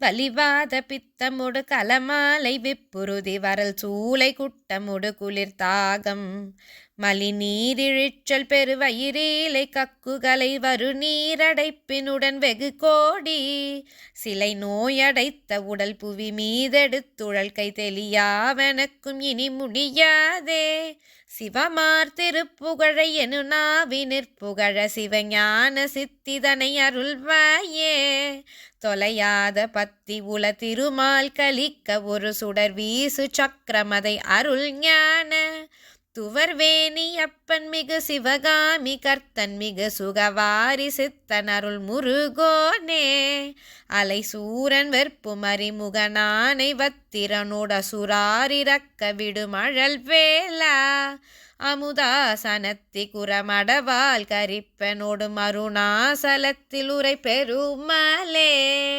வலிவாத பித்தமுடு கலமாலை விப்புருதி வரல் சூளை குட்டமுடு குளிர் தாகம். மலி நீரிழிச்சல் பெருவயிரீலை கக்குகளை வரு நீரடைப்பினுடன் வெகு கோடி. சிலை நோயடைத்த உடல் புவி மீதெடுத்துழல் கை தெளியாவெனக்கும் இனி முடியாதே. சிவமார் திருப்புகழை எனு நாவி நிற்புகழ சிவஞான சித்திதனை அருள்வாயே. தொலையாத பத்தி உல திருமால் கலிக்க ஒரு சுடர் வீசு சக்கரமதை அருள் ஞான. துவர்வேணி அப்பன் மிகு சிவகாமி கர்த்தன் மிகு சுகவாரி சித்தன் அருள் முருகோனே. அலை சூரன் வெற்பு மறிமுகனானை வத்திரனுட சுராரிறக்க விடுமழல் வேலா அமுதாசனத்தி குரமடவால் கரிப்பனோடு மருணாசலத்தில் உரை பெருமலே